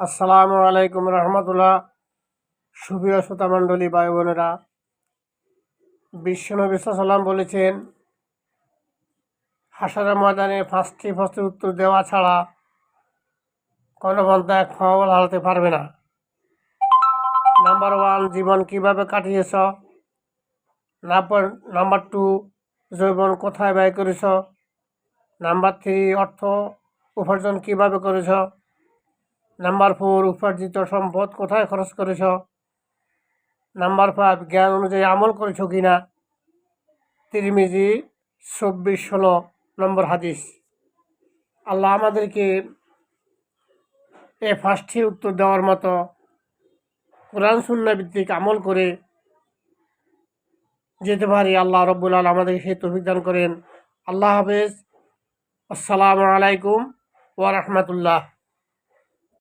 আসসালামু আলাইকুম রহমতুল্লাহ। সুপ্রিয় শ্রোতা মণ্ডলী, ভাই বোনেরা, বিশ্বনবী সাল্লাম বলেছেন, হাসারের ময়দানে পাঁচটি প্রশ্নের উত্তর দেওয়া ছাড়া কোনো পন্থা এক ফল হারাতে পারবে না। নাম্বার ওয়ান, জীবন কীভাবে কাটিয়েছ? নাম্বার নাম্বার টু, যৌবন কোথায় ব্যয় করেছ? নাম্বার থ্রি, অর্থ উপার্জন কীভাবে করেছ? নাম্বার ফোর, উপার্জিত সম্পদ কোথায় খরচ করেছ? নাম্বার ফাইভ জ্ঞান অনুযায়ী আমল করেছ কি না তিরমিজি, চব্বিশ, ষোলো নম্বর হাদিস। আল্লাহ আমাদেরকে এ ফার্স্টটি উত্তর দেওয়ার মতো কোরআন সুন্না ভিত্তিক আমল করে যেতে পারি। আল্লাহ রব্বুল আল আমাদেরকে সেই তৌফিক করেন। আল্লাহ হাফেজ। আসসালামু আলাইকুম ওয়া রাহমাতুল্লাহ।